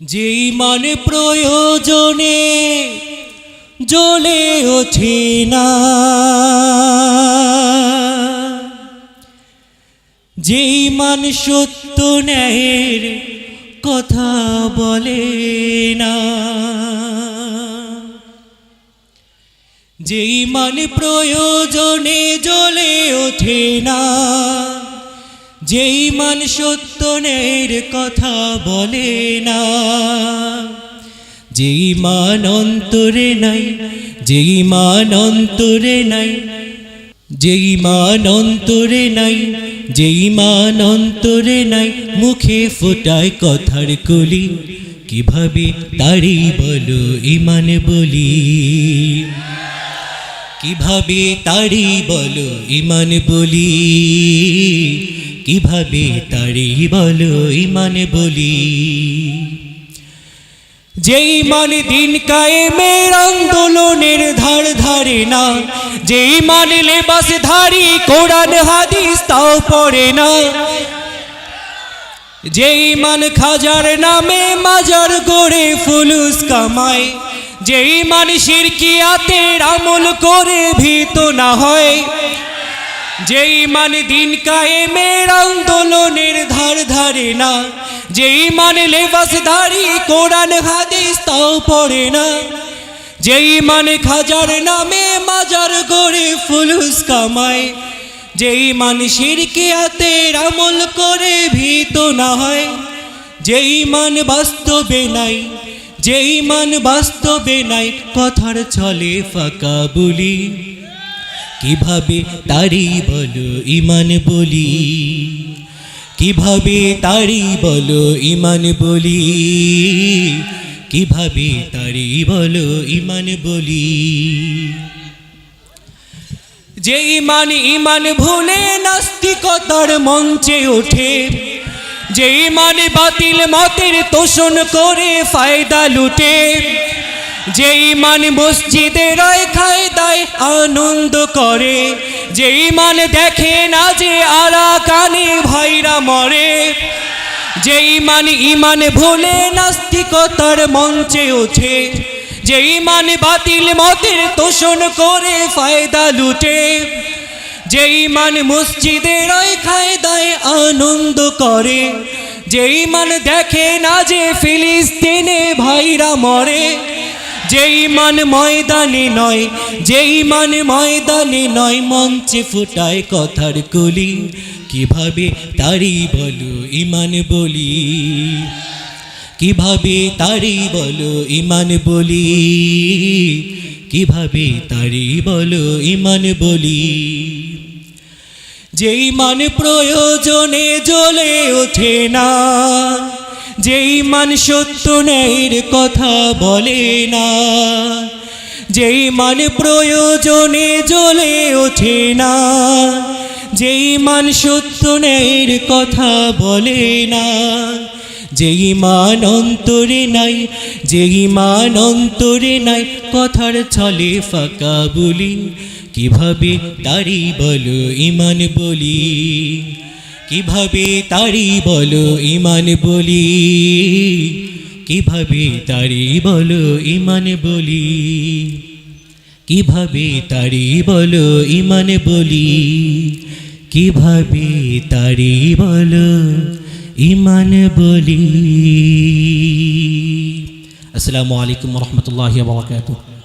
যেই মানে প্রয়োজনে জ্বলে ওঠে না। যেই মান সত্য ন্যায়ের কথা বলে না। যেই মান প্রয়োজনে জ্বলে ওঠে না। যেই মান সত্য ন্যায়ের কথা বলে না, যেই মান অন্তরে নাই, যেই মান অন্তরে নাই, যেই মান অন্তরে নাই, যেই মান অন্তরে নাই, মুখে ফোটায় কথার কলি, কীভাবে তারি বলো ইমান বলি? কীভাবে তারি বলো ইমান বলি? কীভাবে তারি বলো ইমান বলি? যেই মানে দিন কায়েমের আন্দোলনের ধার ধারে না, যেই মানে লেবাস ধারি কোরআন হাদিস তাও পড়ে না। যেই মান খাজার নামে মাজার গড়ে ফুলুস কামায়, যেই মান শিরকিয়াতের আমল করে ভীত না হয় যেই মান দিন কায়েমের আন্দোলনের ধার ধারে না, যেই মানে লেবাস ধারি কোরআন হাদিস তাও পড়ে না, যেই মানে খাজার নামে মাজার গড়ে ফুলুস কামায়, যেই মান শিরকিয়াতের আমল করে ভীত না হয়, যেই মান বাস্তবে নাই, যেই মান বাস্তবে নাই কথার ছলে ফাঁকা বলি। কীভাবে তারি বলো ইমান বলি? কীভাবে তারি বলো ইমান বলি? কীভাবে তারি বলো ইমান বলি? যে ইমান ইমান ভুলে নাস্তিকতার মঞ্চে ওঠে, যে ইমান বাতিল মতের তোষণ করে ফায়দা লুটে যে ইমান মসজিদে রয় খায় দায় আনন্দ করে যে ইমান দেখে না যে আরা কানে ভাইরা মরে যে ইমান ইমান ভুলে নাস্তিকতার মঞ্চে ওঠে যে ইমান বাতিল মতের তোষণ করে ফায়দা লুটে যে ইমান মসজিদে রয় খায় দায় আনন্দ করে যে ইমান দেখে না যে ফিলিস্তিনে ভাইরা মরে যেই মান ময়দানে নয়, যেই মান ময়দানে নয়, মঞ্চে ফুটায় কথার কলি। কীভাবে তারি বলো ইমান বলি? কীভাবে তারি বলো ইমান বলি? কীভাবে তারি বলো ইমান বলি? যেই মান প্রয়োজনে জ্বলে ওঠে না যেই মান সত্য ন্যায়ের কথা বলে না, যেই মান প্রয়োজনে জ্বলে ওঠে না, যেই মান সত্য ন্যায়ের কথা বলে না, যেই মান অন্তরে নাই, যেই মান অন্তরে নাই, কথার ছলে ফাঁকা বলি, কীভাবে তারি বলো ইমান বলি? কীভাবে তারি বলো ইমান বলি? কীভাবে তারি বলো ইমান বলি? কীভাবে তারি বলো ইমান বলি? কীভাবে তারি বলো ইমান বলি? আসসালামু আলাইকুম রহমতুল্লাহ বারকাতুহ।